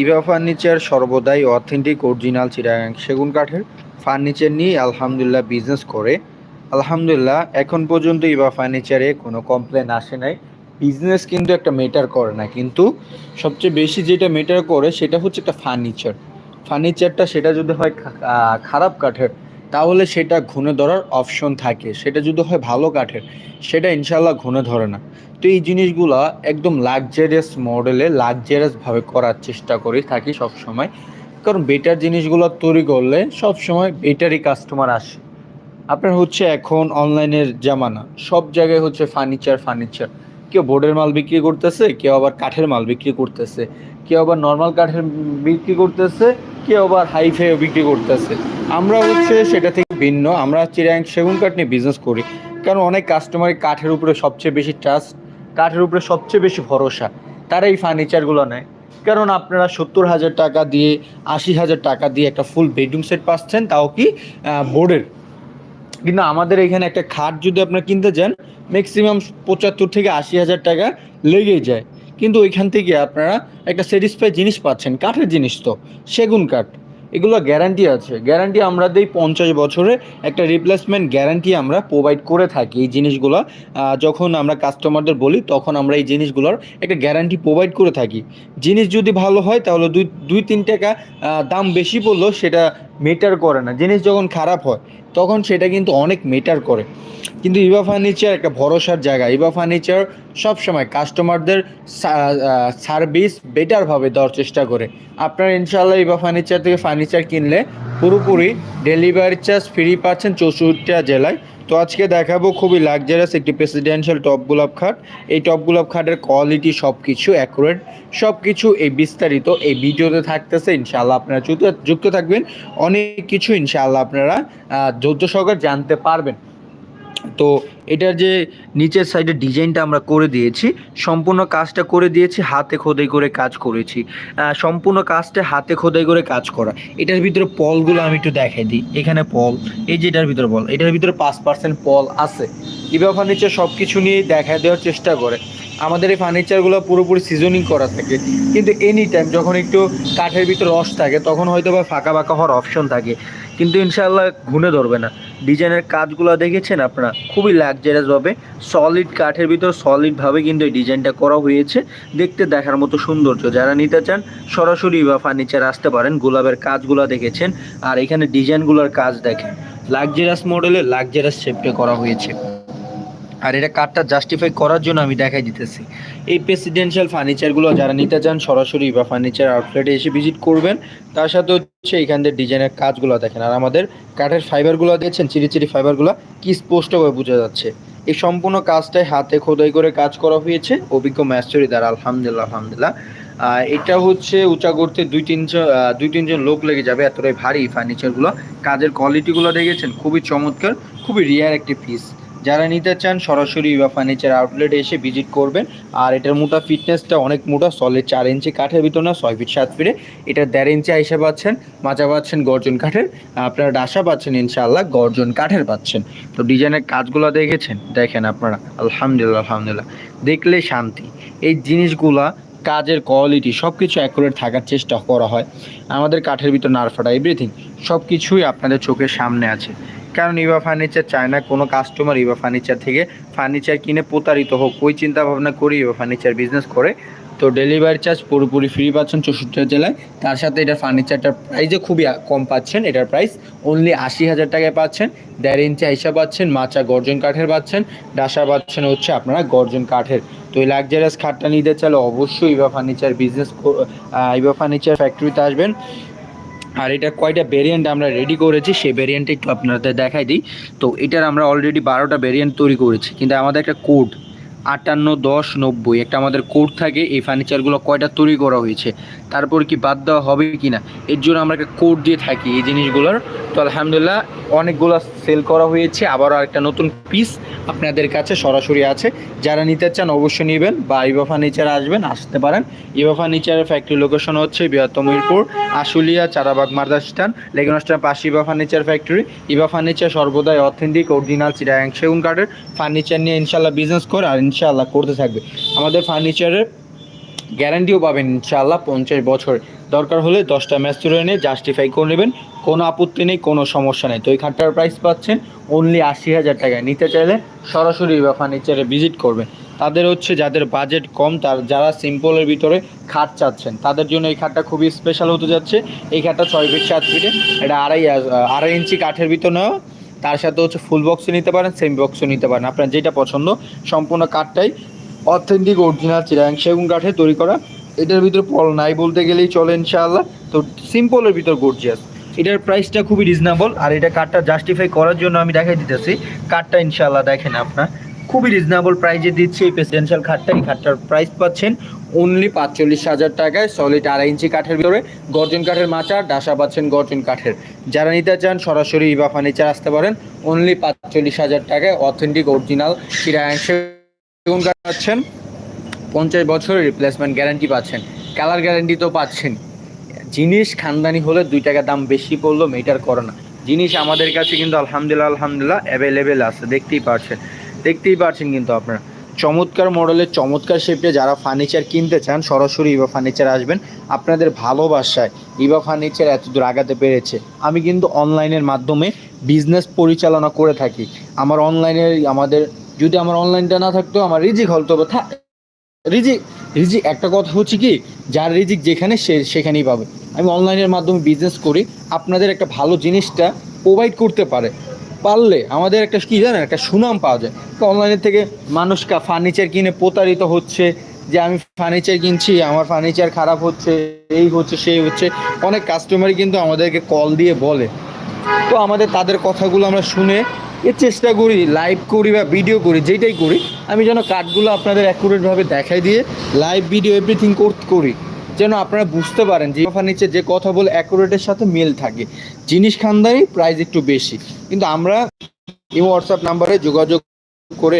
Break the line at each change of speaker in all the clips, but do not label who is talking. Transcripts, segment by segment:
Eva furniture সর্বদাই authentic, original চিরাগাং সেগুন কাঠের ফার্নিচার নিয়ে আলহামদুলিল্লাহ বিজনেস করে। আলহামদুলিল্লাহ, এখন পর্যন্ত ইভা ফার্নিচারে কোনো কমপ্লেন আসে নাই। বিজনেস কিন্তু একটা মেটার করে না, কিন্তু সবচেয়ে বেশি যেটা মেটার করে সেটা হচ্ছে একটা ফার্নিচার ফার্নিচারটা সেটা যদি হয় খারাপ কাঠের তাহলে সেটা ঘুণে ধরার অপশন থাকে। সেটা যদি হয় ভালো কাঠের, সেটা ইনশাল্লাহ ঘুণে ধরে না। তো এই জিনিসগুলো একদম লাক্সারিয়াস মডেলে লাক্সারিয়াসভাবে করার চেষ্টা করি থাকি সব সময় কারণ বেটার জিনিসগুলো তৈরি করলে সব সময় বেটারই কাস্টমার আসে। আপনার হচ্ছে এখন অনলাইনের জামানা, সব জায়গায় হচ্ছে ফার্নিচার ফার্নিচার কেউ বোর্ডের মাল বিক্রি করতেছে, কেউ আবার কাঠের মাল বিক্রি করতেছে। কেউ আবার নর্মাল কাঠের বিক্রি করতেছে, কেউ আবার হাই হাইফাইও বিক্রি করতেছে। আমরা হচ্ছে সেটা থেকে ভিন্ন, আমরা চিরাং সেগুন কাঠ নিয়ে বিজনেস করি। কারণ অনেক কাস্টমার কাঠের উপরে সবচেয়ে বেশি ট্রাস্ট কাঠের উপরে সবচেয়ে বেশি ভরসা। তারা এই ফার্নিচারগুলো নেয়। কারণ আপনারা সত্তর হাজার টাকা দিয়ে, আশি হাজার টাকা দিয়ে একটা ফুল বেডরুম সেট পাচ্ছেন, তাও কি বোর্ডের কিন্তু আমাদের এখানে একটা খাট যদি আপনার কিনতে যান ম্যাক্সিমাম পঁচাত্তর থেকে আশি হাজার টাকা লেগেই যায়। কিন্তু ওইখান থেকে আপনারা একটা স্যাটিসফাই জিনিস পাচ্ছেন, কাঠের জিনিস তো, সেগুন কাঠ। এগুলো গ্যারান্টি আছে। গ্যারান্টি আমরা দিই পঞ্চাশ বছরে একটা রিপ্লেসমেন্ট গ্যারান্টি আমরা প্রোভাইড করে থাকি এই জিনিসগুলো। যখন আমরা কাস্টমারদের বলি, তখন আমরা এই জিনিসগুলোর একটা গ্যারান্টি প্রোভাইড করে থাকি। জিনিস যদি ভালো হয়, তাহলে দুই দুই, তিন টাকা দাম বেশি পড়লেও সেটা মেটার করে না। জিনিস যখন খারাপ হয়, তখন সেটা কিন্তু অনেক মেটার করে। কিন্তু ইভা ফার্নিচার একটা ভরসার জায়গা। ইভা ফার্নিচার সবসময় কাস্টমারদের সার্ভিস বেটারভাবে দেওয়ার চেষ্টা করে। আপনারা ইনশাল্লাহ ইবা ফার্নিচার থেকে ফার্নিচার কিনলে পুরোপুরি ডেলিভারি চার্জ ফ্রি পাচ্ছেন চৌষট্টিটা জেলায়। তো আজকে দেখাবো খুবই লাক্সারিয়াস একটি প্রেসিডেন্সিয়াল টপ গোলাপ খাট। এই টপ গোলাপ খাটের কোয়ালিটি সব কিছু অ্যাকুরেট সব কিছু এই বিস্তারিত এই ভিডিওতে থাকতেছে। ইনশাআল্লাহ আপনারা যুক্ত থাকবেন। অনেক কিছু ইনশাআল্লাহ আপনারা ধৈর্য সহকারে জানতে পারবেন। তো এটার যে নিচের সাইডে ডিজাইনটা আমরা করে দিয়েছি, সম্পূর্ণ কাজটা করে দিয়েছি, হাতে খোদাই করে কাজ করেছি। সম্পূর্ণ কাজটা হাতে খোদাই করে কাজ করা। এটার ভিতরে পলগুলো আমি একটু দেখাই দিই। এখানে পল, এই যে এটার ভিতরে পল, এটার ভিতরে পাঁচ পার্সেন্ট পল আছে। ইভাফার নিচে সব কিছু নিয়ে দেখা দেওয়ার চেষ্টা করে। আমাদের এই ফার্নিচারগুলো পুরোপুরি সিজনিং করা থাকে। কিন্তু এনি টাইম যখন একটু কাঠের ভিতরে রস থাকে, তখন হয়তো বা ফাঁকা ফাঁকা হওয়ার অপশন থাকে। কিন্তু ইনশাল্লাহ ঘুনে ধরবে না। ডিজাইনের কাজগুলো দেখেছেন আপনারা? খুবই লাক্সারিয়াসভাবে সলিড কাঠের ভিতর সলিডভাবে কিন্তু এই ডিজাইনটা করা হয়েছে। দেখতে দেখার মতো সৌন্দর্য। যারা নিতে চান, সরাসরি বা ফার্নিচার আসতে পারেন। গোলাপের কাজগুলো দেখেছেন। আর এখানে ডিজাইনগুলোর কাজ দেখেন। লাক্সারিয়াস মডেলে লাক্সারিয়াস শেপটে করা হয়েছে। আর এটা কাঠটা জাস্টিফাই করার জন্য আমি দেখাই দিতেছি। এই প্রেসিডেন্সিয়াল ফার্নিচারগুলো যারা নিতে চান, সরাসরি বা ফার্নিচার আউটলেটে এসে ভিজিট করবেন। তার সাথে হচ্ছে এখান থেকে ডিজাইনের কাজগুলো দেখেন। আর আমাদের কাঠের ফাইবারগুলো দেখছেন চিরি চিরি ফাইবারগুলো কি স্পষ্টভাবে বোঝা যাচ্ছে। এই সম্পূর্ণ কাজটাই হাতে খোদাই করে কাজ করা হয়েছে। অভিজ্ঞ ম্যাস্টরি দ্বারা, আলহামদুলিল্লাহ আলহামদুলিল্লাহ। এটা হচ্ছে উঁচা করতে দুই তিনজন দুই তিনজন লোক লেগে যাবে। এতটাই ভারী ফার্নিচারগুলো কাজের কোয়ালিটিগুলো দেখেছেন? খুবই চমৎকার, খুবই রিয়ার একটি পিস যারা নিতে চান, সরাসরি বা ফার্নিচার আউটলেটে এসে ভিজিট করবেন। আর এটার মোটা ফিটনেসটা অনেক মোটা সলিড চার ইঞ্চি কাঠের ভিতর না, ছয় ফিট সাত ফিটে এটা দেড় ইঞ্চি আইসা পাচ্ছেন মাচা পাচ্ছেন, গর্জন কাঠের। আপনারা ডাসা পাচ্ছেন, ইনশাআল্লাহ, গর্জন কাঠের পাচ্ছেন। তো ডিজাইনের কাজগুলো দেখেছেন? দেখেন আপনারা, আলহামদুলিল্লাহ আলহামদুলিল্লাহ। দেখলে শান্তি। এই জিনিসগুলা কাজের কোয়ালিটি সব কিছু অ্যাকুরেট থাকার চেষ্টা করা হয়। আমাদের কাঠের ভিতর নারফাটা এভরিথিং সব কিছুই আপনাদের চোখের সামনে আছে। কারণ ইভা ফার্নিচার চায় না, কোনো কাস্টমার ইভা ফার্নিচার থেকে ফার্নিচার কিনে প্রতারিত হোক। ওই চিন্তা ভাবনা করে ইভা ফার্নিচার বিজনেস করে। তো ডেলিভারি চার্জ পুরোপুরি ফ্রি পাচ্ছেন চৌষট্টি জেলায়। তার সাথে এটা ফার্নিচারটার প্রাইসে খুবই কম পাচ্ছেন। এটার প্রাইস অনলি আশি হাজার টাকায় পাচ্ছেন। দেড় ইঞ্চি আইসা পাচ্ছেন, মাচা গর্জন কাঠের পাচ্ছেন, ডাসা পাচ্ছেন হচ্ছে আপনারা গর্জন কাঠের। তো এই লাক্সারিয়াস খাটটা নিতে চাইলে অবশ্যই Eva furniture business Eva furniture ফ্যাক্টরিতে আসবেন। আর এটা কয়টা ভেরিয়েন্ট আমরা রেডি করেছি, সেই ভেরিয়েন্টটা একটু আপনাদের দেখাই দিই। তো এটার আমরা অলরেডি বারোটা ভেরিয়েন্ট তৈরি করেছি। কিন্তু আমাদের একটা কোড আটান্ন, দশ, নব্বই, একটা আমাদের কোড থাকে, এই ফার্নিচারগুলো কয়টা তৈরি করা হয়েছে, তারপর কি বাদ দেওয়া হবে কি না এর জন্য আমরা একটা কোড দিয়ে থাকি এই জিনিসগুলোর। তো আলহামদুলিল্লাহ, অনেকগুলো সেল করা হয়েছে। আবারও একটা নতুন পিস আপনাদের কাছে সরাসরি আছে। যারা নিতে চান অবশ্যই নেবেন বা ইভা ফার্নিচার আসবেন, আসতে পারেন। ইভা ফার্নিচারের ফ্যাক্টরি লোকেশন হচ্ছে বৃহত্তম মিরপুর, আশুলিয়া, চারাবাগ মার্দাস্টান লেগুনাস্টার পাশে Eva furniture factory Eva furniture সর্বদাই অথেন্টিক অরিজিনাল চিরাং সেগুন কাঠের ফার্নিচার নিয়ে ইনশাল্লাহ বিজনেস করে আর ইনশাল্লাহ করতে থাকবে। আমাদের ফার্নিচারের গ্যারান্টিও পাবেন ইনশাআল্লাহ পঞ্চাশ বছর। দরকার হলে দশটা ম্যাচ তুলে এনে জাস্টিফাই করে নেবেন। কোনো আপত্তি নেই, কোনো সমস্যা নেই। তো এই খাটটার প্রাইস পাচ্ছেন অনলি আশি হাজার টাকায়। নিতে চাইলে সরাসরি বা ফার্নিচারে ভিজিট করবেন। তাদের হচ্ছে যাদের বাজেট কম, তার যারা সিম্পলের ভিতরে খাট চাচ্ছেন, তাদের জন্য এই খাটটা খুবই স্পেশাল হতে যাচ্ছে। এই খাটটা ছয় ফিট সাত ফিটে এটা আড়াই আড়াই ইঞ্চি কাঠের ভিতর নেওয়া। তার সাথে হচ্ছে ফুল বক্সও নিতে পারেন সেম বক্সও নিতে পারেন। আপনার যেটা পছন্দ, সম্পূর্ণ কাঠটাই অথেন্টিক, অরিজিনাল চিরাং সেগুন কাঠে তৈরি করা। এটার ভিতর পল নাই বলতে গেলেই চলে ইনশাআল্লাহ। তো সিম্পলের ভিতর গর্জিয়াস এটার প্রাইসটা খুবই রিজনেবল আর এটা কাঠটা জাস্টিফাই করার জন্য আমি দেখাই দিতেছি। কাঠটা ইনশাআল্লাহ দেখেন আপনার। খুবই রিজনেবল প্রাইজে দিচ্ছে এই প্রেসিডেন্সিয়াল খাটটা এই খাটটার প্রাইস পাচ্ছেন অনলি পাঁচচল্লিশ হাজার টাকায়। সলিড আড়াই ইঞ্চি কাঠের ভিতরে গর্জন কাঠের মাচা। ডাসা পাচ্ছেন গর্জন কাঠের। যারা নিতে চান, সরাসরি ইবা ফার্নিচার আসতে পারেন। অনলি পাঁচচল্লিশ হাজার টাকায় অথেন্টিক, অরিজিনাল চিরাংশে সেগুন কাঠ পাচ্ছেন? পঞ্চাশ বছরের রিপ্লেসমেন্ট গ্যারান্টি পাচ্ছেন। কালার গ্যারান্টি তো পাচ্ছেন। জিনিস খানদানি হলে দুই টাকা দাম বেশি পড়ল মেটার করে না। জিনিস আমাদের কাছে কিন্তু আলহামদুলিল্লাহ আলহামদুলিল্লাহ অ্যাভেলেবেল আছে। দেখতেই পারছেন। দেখতেই পারছেন কিন্তু আপনারা। চমৎকার মডেলের চমৎকার শেপে যারা ফার্নিচার কিনতে চান, সরাসরি ইভা ফার্নিচার আসবেন। আপনাদের ভালোবাসায় ইভা ফার্নিচার এত দূর আগাতে পেরেছে। আমি কিন্তু অনলাইনের মাধ্যমে বিজনেস পরিচালনা করে থাকি। আমার অনলাইনে আমাদের যদি আমার অনলাইনটা না থাকতো, আমার রিজিক থা- রিজিক রিজিক একটা কথা হচ্ছে কি, যার রিজিক যেখানে সে সেখানেই পাবে। আমি অনলাইনের মাধ্যমে বিজনেস করি, আপনাদের একটা ভালো জিনিসটা প্রোভাইড করতে পারে। পারলে আমাদের একটা কী জানেন, একটা সুনাম পাওয়া যায়। তো অনলাইনের থেকে মানুষ ফার্নিচার কিনে প্রতারিত হচ্ছে, যে আমি ফার্নিচার কিনছি, আমার ফার্নিচার খারাপ হচ্ছে, এই হচ্ছে, সেই হচ্ছে। অনেক কাস্টমারই কিন্তু আমাদেরকে কল দিয়ে বলে তো আমাদের তাদের কথাগুলো আমরা শুনে এর চেষ্টা করি লাইভ করি বা ভিডিও করি, যেটাই করি, আমি যেন কার্ডগুলো আপনাদের অ্যাকুরেটভাবে দেখাই দিয়ে লাইভ ভিডিও এভরিথিং করি যেন আপনারা বুঝতে পারেন যে ফার্নিচার যে কথা বলে অ্যাকুরেটের সাথে মিল থাকে। জিনিস খানদানি প্রাইস একটু বেশি। কিন্তু আমরা এই হোয়াটসঅ্যাপ নাম্বারে যোগাযোগ করে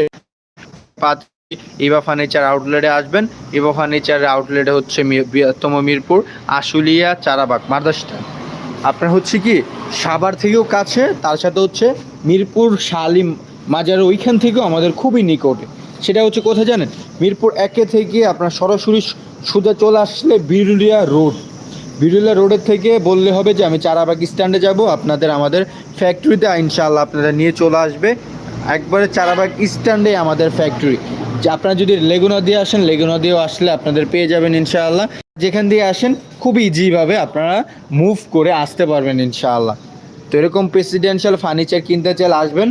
পাচ্ছি। ইভা ফার্নিচার আউটলেটে আসবেন। ইভা ফার্নিচার আউটলেটে হচ্ছে বৃহত্তম মিরপুর, আশুলিয়া, চারাবাগ মাদাসটা আপনার হচ্ছে কি, সাভার থেকেও কাছে, তার সাথে হচ্ছে মিরপুর শালিম মাজার ওইখান থেকেও আমাদের খুবই নিকটে। সেটা হচ্ছে কোথায় জানেন? মিরপুর একে থেকে আপনার সরাসরি সোজা চলে আসলে বিরুলিয়া রোড। বিরুলিয়া রোডের থেকে বললে হবে যে, আমি চারাবাগ স্ট্যান্ডে যাব, আপনাদের আমাদের ফ্যাক্টরিতে ইনশাল্লাহ আপনারা নিয়ে চলে আসবে। একবারে চারাবাগ স্ট্যান্ডে আমাদের ফ্যাক্টরি আপনারা যদি লেগুনা দিয়ে আসেন, লেগুনা দিয়েও আসলে আপনাদের পেয়ে যাবেন ইনশাআল্লাহ। যেখান দিয়ে আসেন, খুব ইজিভাবে আপনারা মুভ করে আসতে পারবেন ইনশাআল্লাহ। তো এরকম প্রেসিডেন্সিয়াল ফার্নিচার কিনতে চাইলে আসবেন।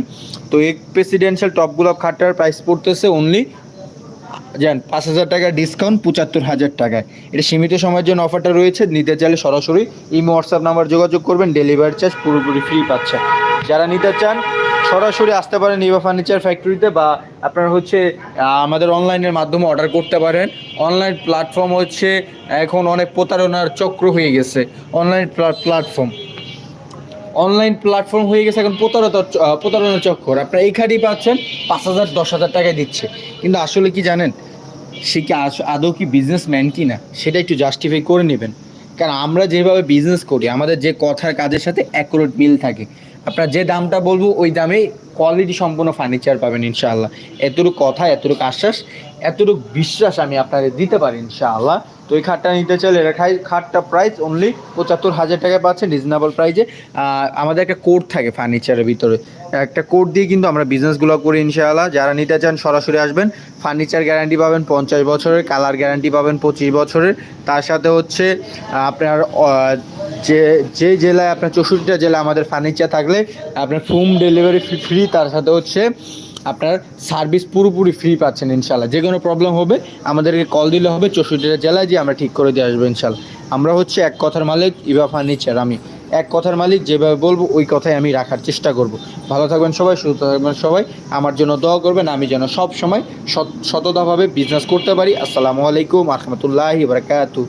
তো এই প্রেসিডেন্সিয়াল টপগুলো খাটটার প্রাইস পড়তেছে অনলি যান পাঁচ হাজার টাকা ডিসকাউন্ট পঁচাত্তর হাজার টাকায়। এটা সীমিত সময়ের জন্য অফারটা রয়েছে। নিতে চাইলে সরাসরি এই হোয়াটসঅ্যাপ নাম্বার যোগাযোগ করবেন। ডেলিভারি চার্জ পুরোপুরি ফ্রি পাচ্ছেন যারা নিতে চান সরাসরি আসতে পারেন ইভা ফার্নিচার ফ্যাক্টরিতে বা আপনারা হচ্ছে আমাদের অনলাইনের মাধ্যমে অর্ডার করতে পারেন। অনলাইন প্ল্যাটফর্ম হচ্ছে, এখন অনেক প্রতারণার চক্র হয়ে গেছে। Online platform. অনলাইন প্ল্যাটফর্ম হয়ে গেছে এখন প্রতারতার প্রতারণার চক্কর। আপনারা এই খাটই পাচ্ছেন, পাঁচ হাজার, দশ হাজার টাকায় দিচ্ছে। কিন্তু আসলে কি জানেন, সে কি আদৌ কি বিজনেসম্যান কি না, সেটা একটু জাস্টিফাই করে নেবেন। কারণ আমরা যেভাবে বিজনেস করি, আমাদের যে কথার কাজের সাথে অ্যাকুরেট মিল থাকে। আপনার যে দামটা বলব ওই দামে কোয়ালিটি সম্পন্ন ফার্নিচার পাবেন ইনশাআল্লাহ। এতটুকু কথা, এতটুকু আশ্বাস, এতটুকু বিশ্বাস আমি আপনাদের দিতে পারি ইনশাআল্লাহ। তো এই খাটটা নিতে চাইলে এটা খাটটা প্রাইস অনলি পঁচাত্তর হাজার টাকায় পাচ্ছেন রিজনেবল প্রাইসে আমাদের একটা কোড থাকে ফার্নিচারের ভিতরে। একটা কোড দিয়ে কিন্তু আমরা বিজনেসগুলো করি ইনশাআল্লাহ। যারা নিতে চান সরাসরি আসবেন। ফার্নিচার গ্যারান্টি পাবেন পঞ্চাশ বছরের কালার গ্যারান্টি পাবেন পঁচিশ বছরের। তার সাথে হচ্ছে আপনার যে যে জেলায় আপনার চৌষট্টিটা জেলায় আমাদের ফার্নিচার থাকলে, আপনার হোম ডেলিভারি ফ্রি তার সাথে হচ্ছে আপনার সার্ভিস পুরোপুরি ফ্রি পাচ্ছেন ইনশাল্লাহ যে কোনো প্রবলেম হবে, আমাদেরকে কল দিলে হবে, চৌষট্টিটা জেলায় যে আমরা ঠিক করে দিয়ে আসব ইনশাল্লাহ আমরা হচ্ছে এক কথার মালিক ইভা ফার্নিচার আমি। এক কথার মালিক, যেভাবে বলব, ওই কথাই আমি রাখার চেষ্টা করব। ভালো থাকবেন সবাই, সুস্থ থাকবেন সবাই। আমার জন্য দোয়া করবেন, আমি যেন সব সময় সততাভাবে বিজনেস করতে পারি। আসসালামু আলাইকুম রহমতুল্লাহি বারকাতু